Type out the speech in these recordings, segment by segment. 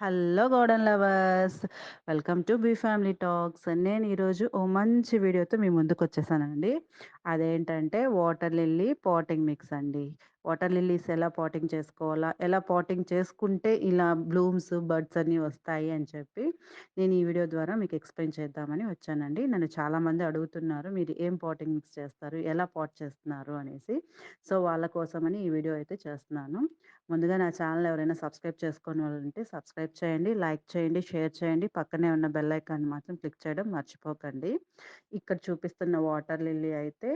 Hello garden lovers. Welcome to B family talks. నేను ఈరోజు ఓ మంచి వీడియోతో మీ ముందుకు వచ్చేసానండి అదేంటంటే వాటర్ లిల్లీ పాటింగ్ మిక్స్ అండి. వాటర్ లిల్లీస్ ఎలా పాటింగ్ చేసుకోవాలా ఎలా పాటింగ్ చేసుకుంటే ఇలా బ్లూమ్స్ బర్డ్స్ అన్నీ వస్తాయి అని చెప్పి నేను ఈ వీడియో ద్వారా మీకు ఎక్స్ప్లెయిన్ చేద్దామని వచ్చానండి. నన్ను చాలామంది అడుగుతున్నారు మీరు ఏం పాటింగ్ మిక్స్ చేస్తారు ఎలా పాట్ చేస్తున్నారు? అనేసి. సో వాళ్ళ కోసమని ఈ వీడియో అయితే చేస్తున్నాను. ముందుగా నా ఛానల్ ఎవరైనా సబ్స్క్రైబ్ చేసుకుని వాళ్ళంటే సబ్స్క్రైబ్ చేయండి లైక్ చేయండి షేర్ చేయండి పక్కనే ఉన్న బెల్ ఐకాన్ మాత్రం క్లిక్ చేయడం మర్చిపోకండి. ఇక్కడ చూపిస్తున్న వాటర్ లిల్లీ అయితే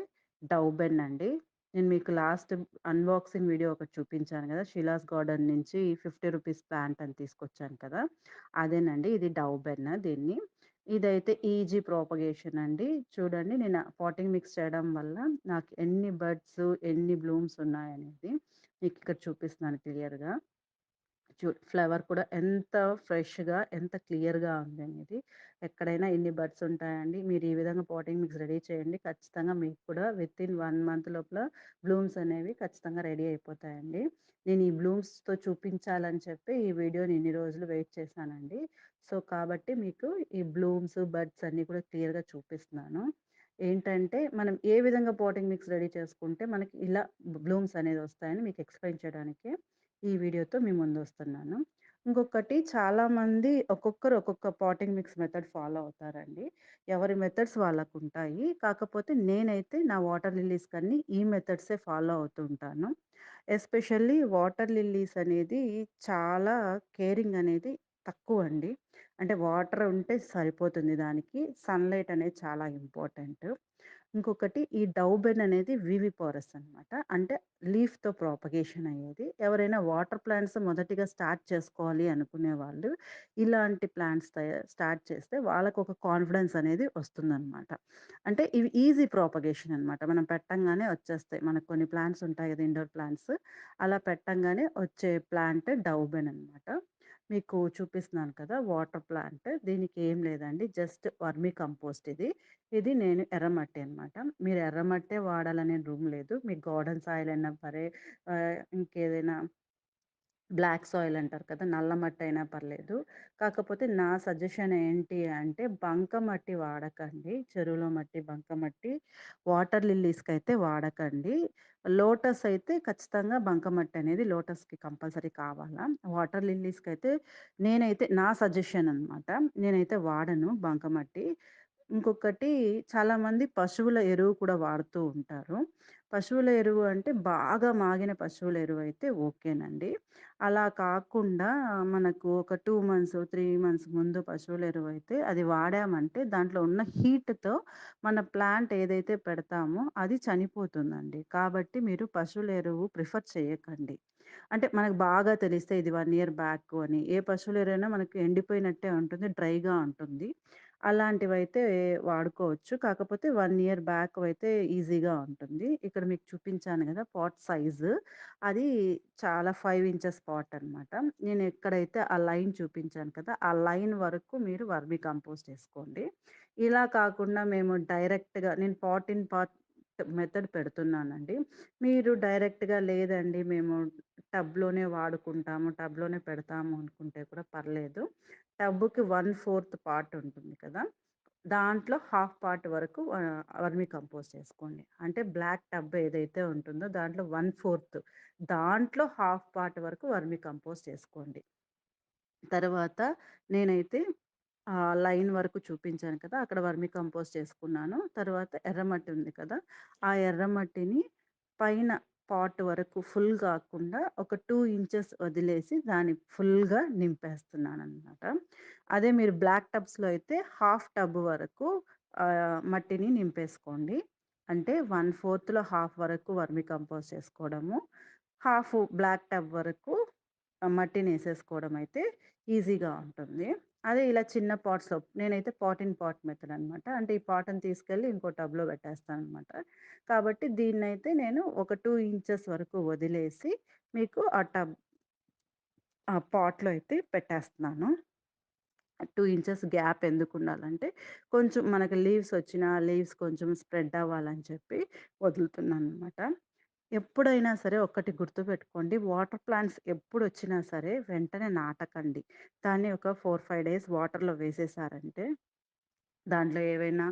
డౌబెన్ అండి. నేను మీకు లాస్ట్ అన్బాక్సింగ్ వీడియో ఒకటి చూపించాను కదా షిలాస్ గార్డెన్ నుంచి ఫిఫ్టీ రూపీస్ ప్లాంట్ అని తీసుకొచ్చాను కదా అదేనండి. ఇది డౌబెన్ దీన్ని. ఇదైతే ఈజీ ప్రోపగేషన్ అండి. చూడండి నేను పాటింగ్ మిక్స్ చేయడం వల్ల నాకు ఎన్ని బర్డ్స్ ఎన్ని బ్లూమ్స్ ఉన్నాయనేది మీకు ఇక్కడ చూపిస్తున్నాను క్లియర్గా. చూ ఫ్లవర్ కూడా ఎంత ఫ్రెష్గా ఎంత క్లియర్గా ఉంది అనేది ఎక్కడైనా ఇన్ని బర్డ్స్ ఉంటాయండి. మీరు ఈ విధంగా పాటింగ్ మిక్స్ రెడీ చేయండి. ఖచ్చితంగా మీకు కూడా విత్ ఇన్ వన్ మంత్ లోపల బ్లూమ్స్ అనేవి ఖచ్చితంగా రెడీ అయిపోతాయండి. నేను ఈ బ్లూమ్స్తో చూపించాలని చెప్పి ఈ వీడియోని ఇన్ని రోజులు వెయిట్ చేశానండి. సో కాబట్టి మీకు ఈ బ్లూమ్స్ బర్డ్స్ అన్నీ కూడా క్లియర్గా చూపిస్తున్నాను. ఏంటంటే మనం ఏ విధంగా పాటింగ్ మిక్స్ రెడీ చేసుకుంటే మనకి ఇలా బ్లూమ్స్ అనేది వస్తాయని మీకు ఎక్స్ప్లెయిన్ చేయడానికి ఈ వీడియోతో మీ ముందు వస్తున్నాను ఇంకొకటి చాలామంది ఒక్కొక్కరు ఒక్కొక్క పాటింగ్ మిక్స్ మెథడ్ ఫాలో అవుతారండి. ఎవరి మెథడ్స్ వాళ్ళకు ఉంటాయి కాకపోతే నేనైతే నా వాటర్ లిల్లీస్ కన్నీ ఈ మెథడ్సే ఫాలో అవుతుంటాను. ఎస్పెషల్లీ వాటర్ లిల్లీస్ అనేది చాలా కేరింగ్ అనేది తక్కువ అండి అంటే వాటర్ ఉంటే సరిపోతుంది దానికి. సన్లైట్ అనేది చాలా ఇంపార్టెంట్. ఇంకొకటి ఈ డౌబెన్ అనేది వివిపారస్ అనమాట అంటే లీఫ్తో ప్రాపగేషన్ అయ్యేది. ఎవరైనా వాటర్ ప్లాంట్స్ మొదటిగా స్టార్ట్ చేసుకోవాలి అనుకునే వాళ్ళు ఇలాంటి ప్లాంట్స్ స్టార్ట్ చేస్తే వాళ్ళకు ఒక కాన్ఫిడెన్స్ అనేది వస్తుందన్నమాట. అంటే ఇవి ఈజీ ప్రాపగేషన్ అనమాట మనం పెట్టంగానే వచ్చేస్తాయి. మనకు కొన్ని ప్లాంట్స్ ఉంటాయి కదా ఇండోర్ ప్లాంట్స్. అలా పెట్టంగానే వచ్చే ప్లాంట్ డౌబెన్ అనమాట మీకు చూపిస్తున్నాను కదా! Water plant. దీనికి ఏం లేదండి. జస్ట్ వర్మీ కంపోస్ట్ ఇది. ఇది నేను ఎర్రమట్టి అనమాట మీరు ఎర్రమట్టే వాడాలనే రూమ్ లేదు. మీకు గార్డెన్ సాయిల్ అయినా సరే ఇంకేదైనా బ్లాక్ సాయిల్ అంటారు కదా! నల్ల మట్టి అయినా పర్లేదు. కాకపోతే నా సజెషన్ ఏంటి అంటే బంకమట్టి వాడకండి. చెరువులో మట్టి బంకమట్టి వాటర్ లిల్లీస్కి అయితే వాడకండి. లోటస్ అయితే ఖచ్చితంగా బంకమట్టి అనేది లోటస్కి కంపల్సరీ కావాలా? వాటర్ లిల్లీస్కి అయితే నేనైతే నా సజెషన్ అనమాట నేనైతే వాడను బంకమట్టి ఇంకొకటి చాలామంది పశువుల ఎరువు కూడా వాడుతూ ఉంటారు. పశువుల ఎరువు అంటే బాగా మాగిన పశువుల ఎరువు అయితే ఓకేనండి. అలా కాకుండా మనకు ఒక టూ మంత్స్ త్రీ మంత్స్ ముందు పశువుల ఎరువు అయితే అది వాడామంటే దాంట్లో ఉన్న హీట్తో మన ప్లాంట్ ఏదైతే పెడతామో అది చనిపోతుందండి. కాబట్టి మీరు పశువుల ఎరువు ప్రిఫర్ చేయకండి. అంటే మనకు బాగా తెలిస్తే ఇది వన్ ఇయర్ బ్యాక్ అని ఏ పశువుల ఎరువైనా మనకు ఎండిపోయినట్టే ఉంటుంది డ్రైగా ఉంటుంది. అలాంటివైతే వాడుకోవచ్చు. కాకపోతే వన్ ఇయర్ బ్యాక్ అయితే ఈజీగా ఉంటుంది. ఇక్కడ మీకు చూపించాను కదా పాట్ సైజు. అది చాలా ఫైవ్ ఇంచెస్ పాట్ అనమాట నేను ఎక్కడైతే ఆ లైన్ చూపించాను కదా ఆ లైన్ వరకు మీరు వర్మీ కంపోస్ట్ వేసుకోండి. ఇలా కాకుండా మేము డైరెక్ట్గా నేను పాట్ ఇన్ పాట్ మెథడ్ పెడుతున్నానండి. మీరు డైరెక్ట్గా లేదండి మేము టబ్లోనే వాడుకుంటాము టబ్లోనే పెడతాము అనుకుంటే కూడా పర్లేదు. టబ్కి వన్ ఫోర్త్ పార్ట్ ఉంటుంది కదా దాంట్లో హాఫ్ పార్ట్ వరకు వర్మి కంపోజ్ చేసుకోండి. అంటే బ్లాక్ టబ్ ఏదైతే ఉంటుందో దాంట్లో వన్ ఫోర్త్ దాంట్లో హాఫ్ పార్ట్ వరకు వర్మి కంపోజ్ చేసుకోండి. తర్వాత నేనైతే లైన్ వరకు చూపించాను కదా! అక్కడ వర్మి కంపోస్ట్ చేసుకున్నాను. తర్వాత ఎర్రమట్టి ఉంది కదా! ఆ ఎర్రమట్టిని పైన పాట్ వరకు ఫుల్ కాకుండా ఒక టూ ఇంచెస్ వదిలేసి దాన్ని ఫుల్గా నింపేస్తున్నాను అనమాట అదే మీరు బ్లాక్ టబ్స్లో అయితే హాఫ్ టబ్ వరకు మట్టిని నింపేసుకోండి. అంటే వన్ ఫోర్త్లో హాఫ్ వరకు వర్మి కంపోస్ట్ చేసుకోవడము హాఫ్ బ్లాక్ టబ్ వరకు మట్టిని వేసేసుకోవడం అయితే ఈజీగా ఉంటుంది. అదే ఇలా చిన్న పాట్స్లో నేనైతే పాట్ ఇన్ పాట్ మెథడ్ అనమాట అంటే ఈ పాటను తీసుకెళ్ళి ఇంకో టబ్లో పెట్టేస్తాను అనమాట కాబట్టి దీన్నైతే నేను ఒక టూ ఇంచెస్ వరకు వదిలేసి మీకు ఆ టబ్ ఆ పాట్లో అయితే పెట్టేస్తున్నాను. టూ ఇంచెస్ గ్యాప్ ఎందుకు ఉండాలంటే కొంచెం మనకి లీవ్స్ వచ్చిన లీవ్స్ కొంచెం స్ప్రెడ్ అవ్వాలని చెప్పి వదులుతున్నాను అనమాట ఎప్పుడైనా సరే ఒక్కటి గుర్తుపెట్టుకోండి. వాటర్ ప్లాంట్స్ ఎప్పుడు వచ్చినా సరే వెంటనే నాటకండి. దాన్ని ఒక 4, 5 డేస్ వాటర్‌లో వేసేసారంటే దాంట్లో ఏవైనా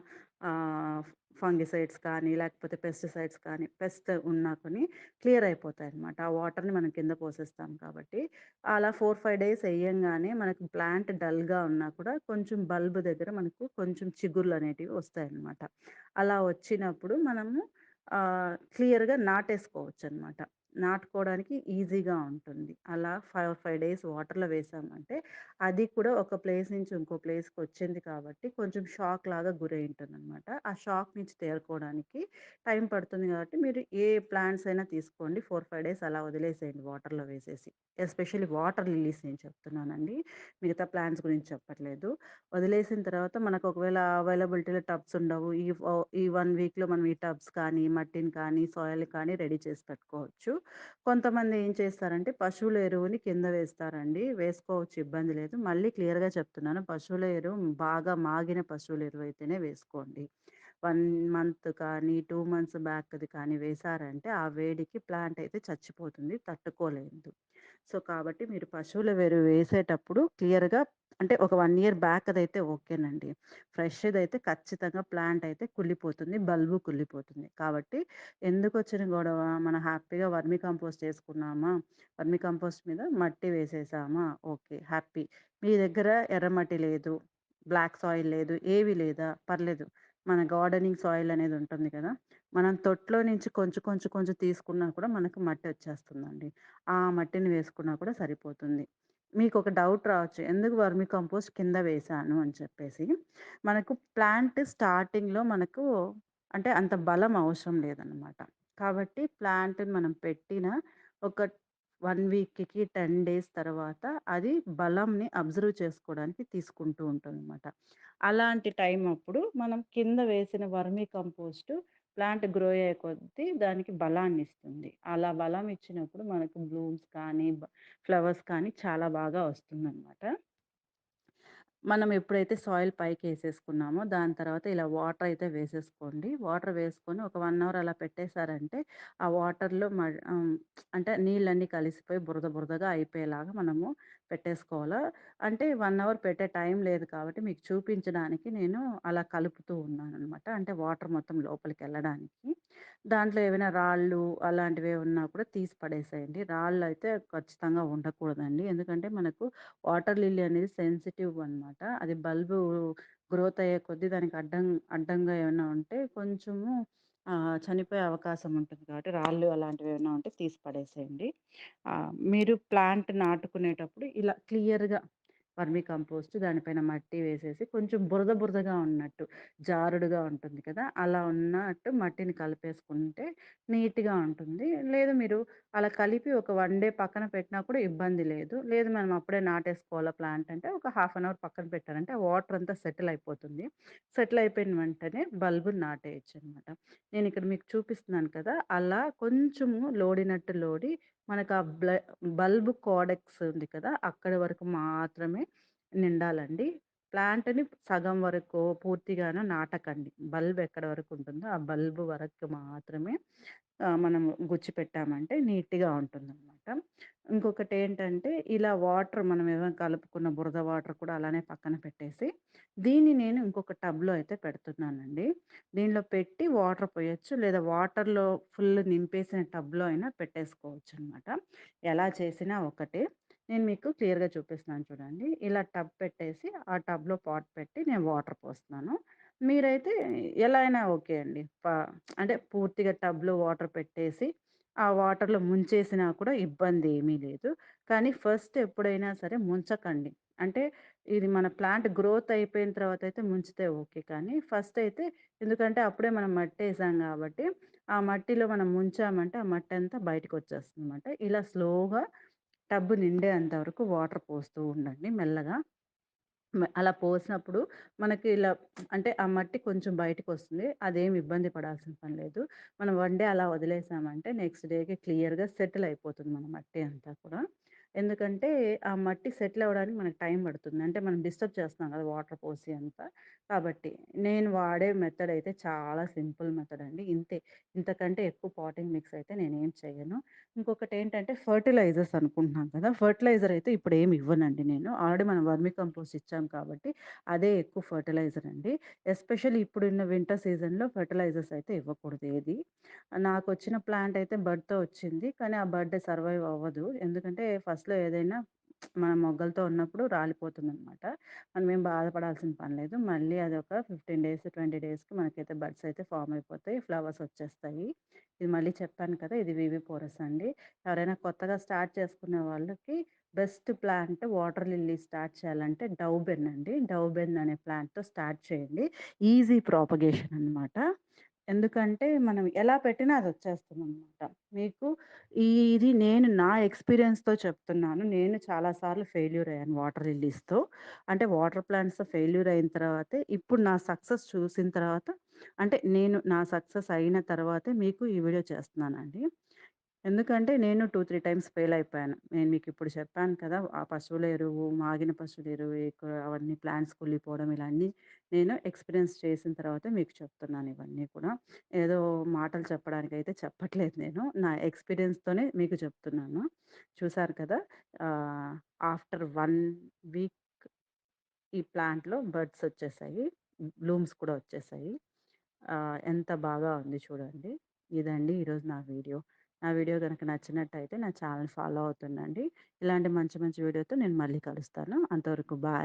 ఫంగిసైడ్స్ కానీ, లేకపోతే పెస్టిసైడ్స్ కానీ, పెస్ట్ ఉన్నా కొని క్లియర్ అయిపోతాయన్నమాట. ఆ వాటర్‌ని మనం కింద పోసేస్తాం కాబట్టి, అలా 4, 5 డేస్ వేయంగానే మనకు ప్లాంట్ డల్‌గా ఉన్నా కూడా కొంచెం బల్బ్ దగ్గర మనకు కొంచెం చిగుర్లనేటివి వస్తాయన్నమాట. అలా వచ్చినప్పుడు మనము క్లియర్గా నాటేసుకోవచ్చు అనమాట నాటుకోవడానికి ఈజీగా ఉంటుంది. అలా 5, 5 డేస్ వాటర్‌లో వేసామంటే అది కూడా ఒక ప్లేస్ నుంచి ఇంకో ప్లేస్కి వచ్చింది కాబట్టి కొంచెం షాక్‌లాగా గురై ఉంటుందనమాట. ఆ షాక్ నుంచి తేరుకోవడానికి టైం పడుతుంది కాబట్టి మీరు ఏ ప్లాంట్స్ అయినా తీసుకోండి. 4, 5 డేస్ అలా వదిలేసేయండి వాటర్‌లో వేసేసి. ఎస్పెషల్లీ వాటర్ లిలీస్ నేను చెప్తున్నానండి. మిగతా ప్లాంట్స్ గురించి చెప్పట్లేదు. వదిలేసిన తర్వాత మనకు ఒకవేళ అవైలబిలిటీలో టబ్స్ ఉండవు. ఈ ఈ వన్ వీక్‌లో మనం ఈ టబ్స్ కానీ, మట్టిని కానీ, సాయిల్ కానీ రెడీ చేసి పెట్టుకోవచ్చు. కొంతమంది ఏం చేస్తారంటే పశువుల ఎరువుని కింద వేస్తారండి. వేసుకోవచ్చు ఇబ్బంది లేదు. మళ్ళీ క్లియర్‌గా చెప్తున్నాను. పశువుల ఎరువు బాగా మాగిన పశువుల ఎరువు అయితేనే వేసుకోండి. వన్ మంత్ కానీ, టూ మంత్స్ బ్యాక్‌ది కానీ వేశారంటే ఆ వేడికి ప్లాంట్ అయితే చచ్చిపోతుంది. తట్టుకోలేదు. సో, కాబట్టి మీరు పశువుల వేరు వేసేటప్పుడు క్లియర్‌గా అంటే ఒక వన్ ఇయర్ బ్యాక్ అది అయితే ఓకేనండి. ఫ్రెష్‌దైతే ఖచ్చితంగా ప్లాంట్ అయితే కుళ్ళిపోతుంది. బల్బు కుళ్ళిపోతుంది. కాబట్టి ఎందుకు వచ్చిన గొడవ? మనం హ్యాపీగా వర్మి కంపోస్ట్ చేసుకున్నామా, వర్మి కంపోస్ట్ మీద మట్టి వేసేసామా, ఓకే. హ్యాపీ. మీ దగ్గర ఎర్రమట్టి లేదు, బ్లాక్ సాయిల్ లేదు, ఏవి లేదా పర్లేదు. మన గార్డెనింగ్ సాయిల్ అనేది ఉంటుంది కదా! మనం తొట్లో నుంచి కొంచెం, కొంచెం, కొంచెం తీసుకున్నా కూడా మనకు మట్టి వచ్చేస్తుందండి. ఆ మట్టిని వేసుకున్నా కూడా సరిపోతుంది. మీకు ఒక డౌట్ రావచ్చు. ఎందుకు వర్మి కంపోస్ట్ కింద వేశాను అని చెప్పేసి. మనకు ప్లాంట్ స్టార్టింగ్‌లో మనకు అంటే అంత బలం అవసరం లేదనమాట. కాబట్టి ప్లాంట్‌ని మనం పెట్టిన ఒక వన్ వీక్‌కి, 10 డేస్ తర్వాత అది బలంని అబ్జర్వ్ చేసుకోవడానికి తీసుకుంటూ ఉంటుంది అనమాట అలాంటి టైం అప్పుడు మనం కింద వేసిన వర్మీ కంపోస్ట్ ప్లాంట్ గ్రో అయ్యే కొద్దీ దానికి బలాన్ని ఇస్తుంది అలా బలం ఇచ్చినప్పుడు మనకు బ్లూమ్స్ కానీ, ఫ్లవర్స్ కానీ చాలా బాగా వస్తుందన్నమాట మనం ఎప్పుడైతే సాయిల్ పైకి వేసేసుకున్నామో దాని తర్వాత ఇలా వాటర్ అయితే వేసేసుకోండి. వాటర్ వేసుకొని ఒక వన్ అవర్ అలా పెట్టేశారంటే ఆ వాటర్‌లో మ అంటే నీళ్ళన్నీ కలిసిపోయి బురద బురదగా అయిపోయేలాగా మనము పెట్టేసుకోవాలా. అంటే వన్ అవర్ పెట్టే టైం లేదు కాబట్టి మీకు చూపించడానికి నేను అలా కలుపుతూ ఉన్నాను అనమాట అంటే వాటర్ మొత్తం లోపలికి వెళ్ళడానికి దాంట్లో ఏమైనా రాళ్ళు అలాంటివి ఉన్నా కూడా తీసి పడేసేయండి. అయితే ఖచ్చితంగా ఉండకూడదండి. ఎందుకంటే మనకు వాటర్ లిల్లీ అనేది సెన్సిటివ్ అనమాట. అది బల్బు గ్రోత్ అయ్యే కొద్దీ దానికి అడ్డం అడ్డంగా ఏమైనా ఉంటే కొంచెము చనిపోయే అవకాశం ఉంటుంది కాబట్టి రాళ్ళు అలాంటివి ఏమైనా ఉంటే తీసి పడేసేయండి. మీరు ప్లాంట్ నాటుకునేటప్పుడు ఇలా క్లియర్‌గా వర్మి కంపోస్ట్ దానిపైన మట్టి వేసేసి కొంచెం బురద బురదగా ఉన్నట్టు జారుడుగా ఉంటుంది కదా! అలా ఉన్నట్టు మట్టిని కలిపేసుకుంటే నీట్‌గా ఉంటుంది. లేదు మీరు అలా కలిపి ఒక వన్ డే పక్కన పెట్టినా కూడా ఇబ్బంది లేదు. లేదు మనం అప్పుడే నాటేసుకోవాలా ప్లాంట్ అంటే ఒక హాఫ్ అన్ అవర్ పక్కన పెట్టారంటే ఆ వాటర్ అంతా సెటిల్ అయిపోతుంది. సెటిల్ అయిపోయిన వెంటనే బల్బుని నాటేయొచ్చనమాట. ఇక్కడ మీకు చూపిస్తున్నాను కదా! అలా కొంచెము లోడినట్టు లోడి మనకు ఆ బ్ల బల్బ్ కోడెక్స్ ఉంది కదా! అక్కడ వరకు మాత్రమే నిండాలండి. ప్లాంట్‌ని సగం వరకు పూర్తిగానో నాటకండి. బల్బ్ ఎక్కడ వరకు ఉంటుందో ఆ బల్బ్ వరకు మాత్రమే ఆహ్, మనం గుచ్చిపెట్టామంటే నీట్‌గా ఉంటుందనమాట. ఇంకొకటేంటంటే ఇలా వాటర్ మనం ఏమైనా కలుపుకున్న బురద వాటర్ కూడా అలానే పక్కన పెట్టేసి, దీన్ని నేను ఇంకొక టబ్‌లో అయితే పెడుతున్నానండి. దీనిలో పెట్టి వాటర్ పోయొచ్చు. లేదా వాటర్‌లో ఫుల్ నింపేసిన టబ్‌లో అయినా పెట్టేసుకోవచ్చనమాట. ఎలా చేసినా ఒకటే. నేను మీకు క్లియర్‌గా చూపిస్తున్నాను చూడండి. ఇలా టబ్ పెట్టేసి, ఆ టబ్‌లో పాట్ పెట్టి నేను వాటర్ పోస్తున్నాను. మీరైతే ఎలా అయినా ఓకే అండి. పా అంటే పూర్తిగా టబ్‌లో వాటర్ పెట్టేసి, ఆ వాటర్‌లో ముంచేసినా కూడా ఇబ్బంది ఏమీ లేదు. కానీ ఫస్ట్ ఎప్పుడైనా సరే ముంచకండి. అంటే ఇది మన ప్లాంట్ గ్రోత్ అయిపోయిన తర్వాత అయితే ముంచితే ఓకే. కానీ ఫస్ట్ అయితే ఎందుకంటే అప్పుడే మనం మట్టేసాం కాబట్టి ఆ మట్టిలో మనం ముంచామంటే ఆ మట్టి అంతా బయటకు వచ్చేస్తుంది అనమాట ఇలా స్లోగా టబ్ నిండేంత వరకు వాటర్ పోస్తూ ఉండండి మెల్లగా. అలా పోసినప్పుడు మనకి ఇలా అంటే ఆ మట్టి కొంచెం బయటకు వస్తుంది అదేం ఇబ్బంది పడాల్సిన పని లేదు. మనం వన్ డే అలా వదిలేసామంటే నెక్స్ట్ డేకి క్లియర్‌గా సెటిల్ అయిపోతుంది మన మట్టి అంతా కూడా. ఎందుకంటే ఆ మట్టి సెటిల్ అవ్వడానికి మనకు టైం పడుతుంది. అంటే మనం డిస్టర్బ్ చేస్తున్నాం కదా! వాటర్ పోసి అంతా. కాబట్టి నేను వాడే మెథడ్ అయితే చాలా సింపుల్ మెథడ్ అండి. ఇంతే. ఇంతకంటే ఎక్కువ పాటింగ్ మిక్స్ అయితే నేనేం ఇంకొకటి ఏంటంటే ఫెర్టిలైజర్స్ అనుకుంటున్నాం కదా! ఫెర్టిలైజర్ అయితే ఇప్పుడు ఏమి ఇవ్వనండి నేను. ఆల్రెడీ మనం వర్మి కంపోస్ట్ ఇచ్చాం కాబట్టి అదే ఎక్కువ ఫెర్టిలైజర్ అండి. ఎస్పెషల్లీ ఇప్పుడున్న వింటర్ సీజన్‌లో ఫెర్టిలైజర్స్ అయితే ఇవ్వకూడదు ఏది. నాకు వచ్చిన ప్లాంట్ అయితే బడ్‌తో వచ్చింది. కానీ ఆ బడ్ సర్వైవ్ అవ్వదు. ఎందుకంటే ఫస్ట్ ఫస్ట్‌లో ఏదైనా మన మొగ్గలతో ఉన్నప్పుడు రాలిపోతుందనమాట. ఏం బాధపడాల్సిన పని లేదు. మళ్ళీ అది ఒక ఫిఫ్టీన్ డేస్, 20 డేస్‌కి మనకైతే బడ్స్ అయితే ఫామ్ అయిపోతాయి. ఫ్లవర్స్ వచ్చేస్తాయి. ఇది మళ్ళీ చెప్పాను కదా! ఇది వివి పోరస్ అండి. ఎవరైనా కొత్తగా స్టార్ట్ చేసుకునే వాళ్ళకి best plant water lily start చేయాలంటే డౌబెన్ అండి. డౌబెన్ అనే ప్లాంట్‌తో స్టార్ట్ చేయండి. ఈజీ ప్రాపగేషన్ అనమాట. ఎందుకంటే మనం ఎలా పెట్టినా అది వచ్చేస్తుంది అనమాట మీకు ఈ ఇది నేను నా ఎక్స్‌పీరియన్స్‌తో చెప్తున్నాను. నేను చాలా సార్లు ఫెయిల్యూర్ అయ్యాను వాటర్ లిల్లీస్‌తో. అంటే వాటర్ ప్లాంట్స్ ఫెయిల్యూర్ అయిన తర్వాతే ఇప్పుడు నా సక్సెస్ చూసిన తర్వాత అంటే నేను నా సక్సెస్ అయిన తర్వాతే మీకు ఈ వీడియో చేస్తున్నానండి. ఎందుకంటే నేను 2, 3 టైమ్స్ ఫెయిల్ అయిపోయాను. నేను మీకిప్పుడు చెప్పాను కదా! ఆ పశువుల ఎరువు, మాగిన పశువుల ఎరువు ఎక్కువ అవన్నీ ప్లాంట్స్ కుళ్ళిపోవడం ఇలా అన్నీ నేను ఎక్స్‌పీరియన్స్ చేసిన తర్వాత మీకు చెప్తున్నాను ఇవన్నీ కూడా. ఏదో మాటలు చెప్పడానికి అయితే చెప్పట్లేదు నేను. నా ఎక్స్‌పీరియన్స్‌తోనే మీకు చెప్తున్నాను. చూసారు కదా! ఆఫ్టర్ వన్ వీక్ ఈ ప్లాంట్‌లో బర్డ్స్ వచ్చేసాయి. బ్లూమ్స్ కూడా వచ్చేసాయి. ఎంత బాగా ఉంది చూడండి. ఇదండి ఈరోజు నా వీడియో. నా వీడియో గనక నచ్చినట్టయితే నా ఛానల్ ఫాలో అవుతుండండి. ఇలాంటి మంచి మంచి వీడియోతో నేను మళ్ళీ కలుస్తాను. అంతవరకు బాయ్.